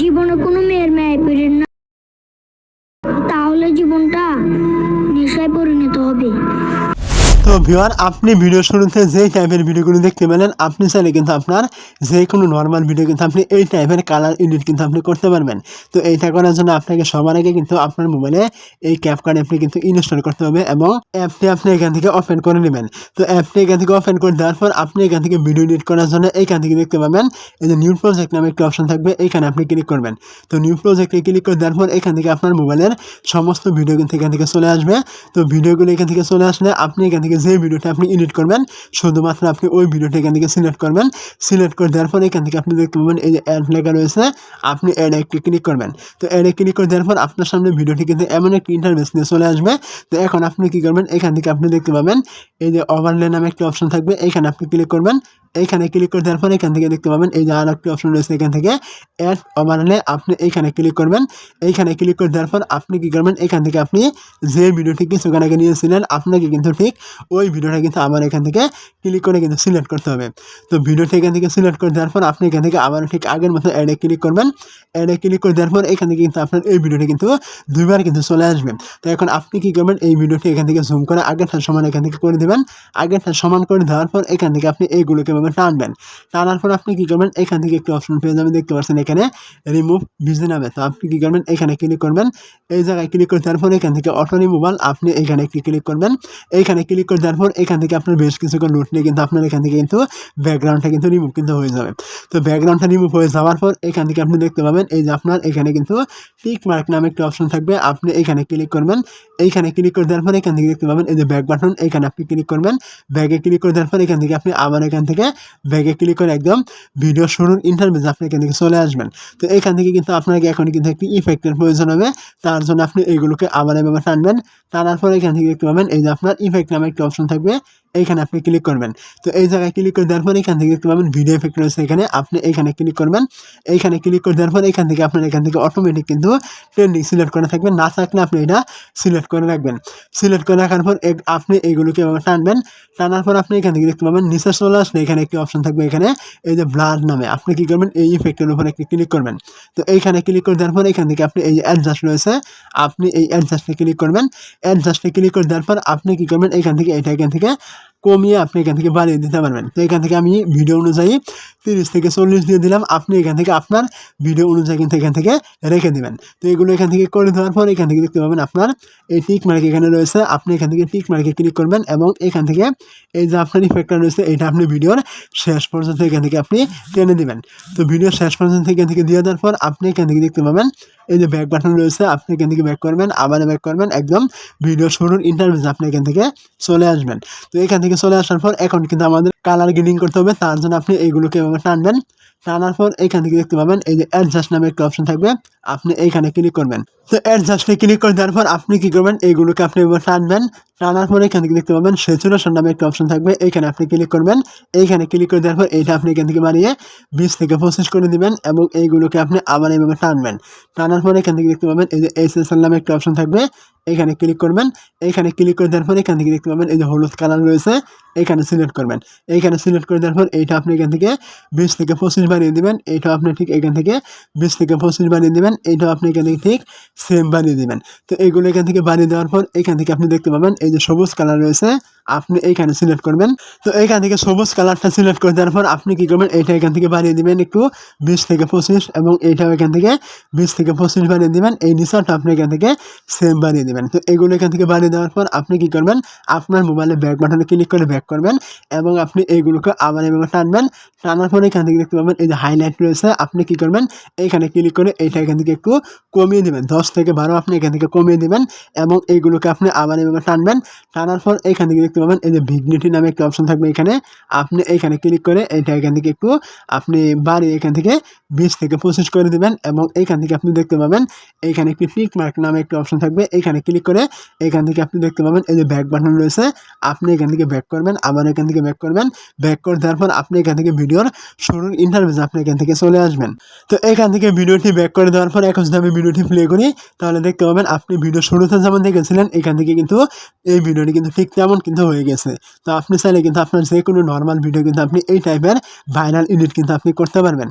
জীবনে কোনো মেয়ের মেয়ে পেরেন না। তো ভিওয়ার আপনি ভিডিও শুরুতে যে টাইপের ভিডিওগুলো দেখতে পেলেন, আপনি চাইলে কিন্তু আপনার যে কোনো নর্মাল ভিডিও কিন্তু আপনি এই টাইপের কালার এডিট কিন্তু আপনি করতে পারবেন। তো এইটা করার জন্য আপনাকে সবার আগে কিন্তু আপনার মোবাইলে এই ক্যাপকার্ড অ্যাপটি কিন্তু ইনস্টল করতে হবে এবং অ্যাপটি আপনি এখান থেকে ওপেন করে নেবেন। তো অ্যাপটি এখান থেকে ওপেন করে দেওয়ার পর আপনি এখান থেকে ভিডিও এডিট করার জন্য এখান থেকে দেখতে পাবেন, এই যে নিউ প্রজেক্ট নামে একটি অপশন থাকবে এখানে আপনি ক্লিক করবেন। তো নিউ প্রজেক্টে ক্লিক করে দেওয়ার পর এখান থেকে আপনার মোবাইলের সমস্ত ভিডিও কিন্তু এখান থেকে চলে আসবে। তো ভিডিওগুলো এখান থেকে চলে আসলে আপনি এখান থেকে যে ভিডিওটা আপনি এডিট করবেন, শুধুমাত্র আপনি ওই ভিডিওটা এখান থেকে সিলেক্ট করবেন। সিলেক্ট করে দেওয়ার পর এখান থেকে আপনি দেখতে পাবেন এই যে অ্যাড লেখা রয়েছে, আপনি অ্যাড একটি ক্লিক করবেন। তো অ্যাডে ক্লিক করে দেওয়ার পর আপনার সামনে ভিডিওটি কিন্তু এমন একটি ইন্টারভেস নিয়ে চলে আসবে। তো এখন আপনি কী করবেন? এখান থেকে আপনি দেখতে পাবেন, এই যে ওভারলে নামে একটি অপশন থাকবে, এখানে আপনি ক্লিক করবেন। এইখানে ক্লিক করে দেওয়ার পর এখান থেকে দেখতে পাবেন, এই যে আর একটি অপশন রয়েছে এখান থেকে অ্যাড ওভারলে আপনি এইখানে ক্লিক করবেন। এইখানে ক্লিক করে দেওয়ার পর আপনি কি করবেন, এখান থেকে আপনি যে ভিডিওটি কিছুক্ষণ আগে নিয়েছিলেন, আপনাকে কিন্তু ঠিক ওই ভিডিওটা কিন্তু আবার এখান থেকে ক্লিক করে কিন্তু সিলেক্ট করতে হবে। তো ভিডিওটি এখান থেকে সিলেক্ট করে দেওয়ার পর আপনি এখান থেকে আবার ঠিক আগের মতো অ্যাডে ক্লিক করবেন। অ্যাডে ক্লিক করে দেওয়ার পর এখান থেকে কিন্তু আপনার এই ভিডিওটি কিন্তু দুইবার কিন্তু চলে আসবে। তো এখন আপনি কি করবেন, এই ভিডিওটি এখান থেকে জুম করে আগেরটার সমান এখান থেকে করে দেবেন। আগেরটার সমান করে দেওয়ার পর এখান থেকে আপনি এইগুলোকে এভাবে টানবেন। টানার পর আপনি কি করবেন? এখান থেকে একটি অপশন পেয়ে যাবেন, দেখতে পাচ্ছেন এখানে রিমুভ ভিজে নামে। তো আপনি কি করবেন? এখানে ক্লিক করবেন। এই জায়গায় ক্লিক করে দেওয়ার পর এখান থেকে অটো রিমুভাল আপনি এখানে একটি ক্লিক করবেন। এইখানে ক্লিক করে দেওয়ার পর এখান থেকে আপনার বেশ কিছুক্ষণ লুট নিয়ে কিন্তু আপনার এখান থেকে কিন্তু ব্যাকগ্রাউন্ডটা কিন্তু রিমুভ কিন্তু হয়ে যাবে। তো ব্যাকগ্রাউন্ডটা রিমুভ হয়ে যাওয়ার পর এখান থেকে আপনি দেখতে পাবেন, এই যে আপনার এখানে কিন্তু টিক মার্ক নামে একটি অপশন থাকবে। আপনি এখানে ক্লিক করবেন। এইখানে ক্লিক করে দেওয়ার পর এখান থেকে দেখতে পাবেন, এই যে ব্যাক বাটন এখানে আপনি ক্লিক করবেন। ব্যাগে ক্লিক করে দেওয়ার পর এখান থেকে আপনি আবার এখান থেকে ব্যাগে ক্লিক করে একদম ভিডিও শুরুর ইন্টারভিউ আপনি এখান থেকে চলে আসবেন। তো এখান থেকে কিন্তু আপনাকে এখন কিন্তু একটি ইফেক্টের প্রয়োজন হবে। তার জন্য আপনি এইগুলোকে আবার এভাবে টানবেন। টানার পর এখান থেকে দেখতে পাবেন, এই যে আপনার ইফেক্ট নামে একটি অপশন থাকবে। এইখানে আপনি ক্লিক করবেন। তো এই জায়গায় ক্লিক করে দেওয়ার পর এখান থেকে দেখতে পাবেন ভিডিও এফেক্ট রয়েছে এখানে। আপনি এইখানে ক্লিক করবেন। এইখানে ক্লিক করে দেওয়ার পর এখান থেকে আপনার এখান থেকে অটোমেটিক কিন্তু ট্রেন্ডিং সিলেক্ট করে থাকবেন। না থাকলে আপনি এটা সিলেক্ট করে রাখবেন। সিলেক্ট করে রাখার পর আপনি এইগুলোকে টানবেন। টানার পর আপনি এখান থেকে দেখতে পাবেন নিচে চলে আসলে এখানে একটি অপশন থাকবে এখানে, এই যে ব্লাড নামে। আপনি কি করবেন? এই ইফেক্টের উপর একটি ক্লিক করবেন। তো এইখানে ক্লিক করে দেওয়ার পর এখান থেকে আপনি এই অ্যাডজাস্ট রয়েছে, আপনি এই অ্যাডজাস্টে ক্লিক করবেন। অ্যাডজাস্টে ক্লিক করে দেওয়ার পর আপনি কি করবেন? এখান থেকে, এটা এখান থেকে কমিয়ে আপনি এখান থেকে বাড়িয়ে দিতে পারবেন তো এখান থেকে আমি ভিডিও অনুযায়ী তিরিশ থেকে চল্লিশ দিয়ে দিলাম আপনি এখান থেকে আপনার ভিডিও অনুযায়ী কিন্তু এখান থেকে রেখে দেবেন তো এগুলো এখান থেকে করে দেওয়ার পর এখান থেকে দেখতে পাবেন আপনার এই টিক মার্ক এখানে রয়েছে আপনি এখান থেকে টিক মার্কে ক্লিক করবেন এবং এখান থেকে এই যে আপনার ইফেক্টটা রয়েছে এটা আপনি ভিডিওর শেষ পর্যন্ত এখান থেকে আপনি টেনে দিবেন তো ভিডিওর শেষ পর্যন্ত এখান থেকে দিয়ে দেওয়ার পর আপনি এখান থেকে দেখতে পাবেন এই যে ব্যাক বাটন রয়েছে, আপনি এখান থেকে ব্যাক করবেন আবার ব্যাক করবেন, একদম ভিডিও শুরুর ইন্টারভিউ আপনি এখান থেকে চলে আসবেন। তো এখান থেকে চলে আসার পর এখন কিন্তু আমাদের কালার গ্রিনিং করতে হবে, তার জন্য আপনি এইগুলোকে এভাবে টানবেন। টানার পর এখান থেকে দেখতে পাবেন, এই যে অ্যাডজাস্ট নামে একটা অপশন থাকবে আপনি এইখানে ক্লিক করবেন। তো অ্যাডজাস্টে ক্লিক করে দেওয়ার পর আপনি কি করবেন? এইগুলোকে আপনি এবার টানবেন। টানার পর এখান থেকে দেখতে পাবেন সেচুরেশন নামে একটা অপশন থাকবে। এইখানে আপনি ক্লিক করবেন। এইখানে ক্লিক করে দেওয়ার পর এইটা আপনি এখান থেকে বাড়িয়ে বিশ থেকে পঁচিশ করে দিবেন এবং এইগুলোকে আপনি আবার এইভাবে টানবেন। টানার পর এখান থেকে দেখতে পাবেন এই যে এস এস নামে একটা অপশন থাকবে। এখানে ক্লিক করবেন। এইখানে ক্লিক করে দেওয়ার পর এখান থেকে দেখতে পাবেন এই যে হলুদ কালার রয়েছে। এইখানে সিলেক্ট করবেন। এইখানে সিলেক্ট করে দেওয়ার পর এইটা আপনি এখান থেকে বিশ থেকে পঁচিশ বানিয়ে দিবেন। এইটা আপনি ঠিক এখান থেকে বিশ থেকে পঁচিশ বানিয়ে দিবেন। এইটাও আপনি এখান থেকে ঠিক সেম বানিয়ে দিবেন। তো এইগুলো এখান থেকে বানিয়ে দেওয়ার পর এখান থেকে আপনি দেখতে পাবেন, এই যে সবুজ কালার রয়েছে, আপনি এইখানে সিলেক্ট করবেন। তো এইখান থেকে সবুজ কালারটা সিলেক্ট করে দেওয়ার পর আপনি কি করবেন এইটা এখান থেকে বানিয়ে দিবেন একটু বিশ থেকে পঁচিশ এবং এইটাও এখান থেকে বিশ থেকে পঁচিশ বানিয়ে দিবেন, এই নিচাটা আপনি এখান থেকে সেম বানিয়ে দিবেন। তো এগুলো এখান থেকে বানিয়ে দেওয়ার পর আপনি কি করবেন, আপনার মোবাইলে ব্যাক বাটনে ক্লিক করে ব্যাক করবেন এবং আপনি এইগুলোকে আবার এভাবে টানবেন, টানার পর এখান থেকে দেখতে পাবেন, এই যে হাইলাইট রয়েছে, আপনি কি করবেন এইখানে ক্লিক করে এইটা এখান থেকে একটু কমিয়ে দিবেন দশ থেকে বারো আপনি এখান থেকে কমিয়ে দিবেন এবং এইগুলোকে আপনি আবার এভাবে টানবেন টানার পর এখান থেকে দেখতে পাবেন এই যে ভিগনিটি নামে একটা অপশন থাকবে এখানে আপনি এইখানে ক্লিক করে এইটা এখান থেকে একটু আপনি বাড়িয়ে এখান থেকে বিশ থেকে পঁচিশ করে দিবেন এবং এইখান থেকে আপনি দেখতে পাবেন এইখানে একটি পিক মার্ক নামে একটি অপশন থাকবে এইখানে ক্লিক করে এখান থেকে আপনি দেখতে পাবেন এই যে ব্যাক বাটন রয়েছে আপনি এখান থেকে ব্যাক করবেন আবার এখান থেকে ব্যাক করবেন ব্যাক করে দেওয়ার পর আপনি এখান থেকে ভিডিওর শুরুর ইন্টারভিউ আপনি এখান থেকে চলে আসবেন তো এখান থেকে ভিডিওটি ব্যাক করে দেওয়ার পর এখন যদি আমি ভিডিওটি প্লে করি, তাহলে দেখতে পাবেন আপনি ভিডিও শুরুতে যেমন দেখেছিলেন, এখান থেকে কিন্তু এই ভিডিওটি কিন্তু ঠিক তেমন কিন্তু হয়ে গেছে। তো আপনি চাইলে কিন্তু আপনার যে কোনো নর্মাল ভিডিও কিন্তু আপনি এই টাইপের ভাইরাল এডিট কিন্তু আপনি করতে পারবেন।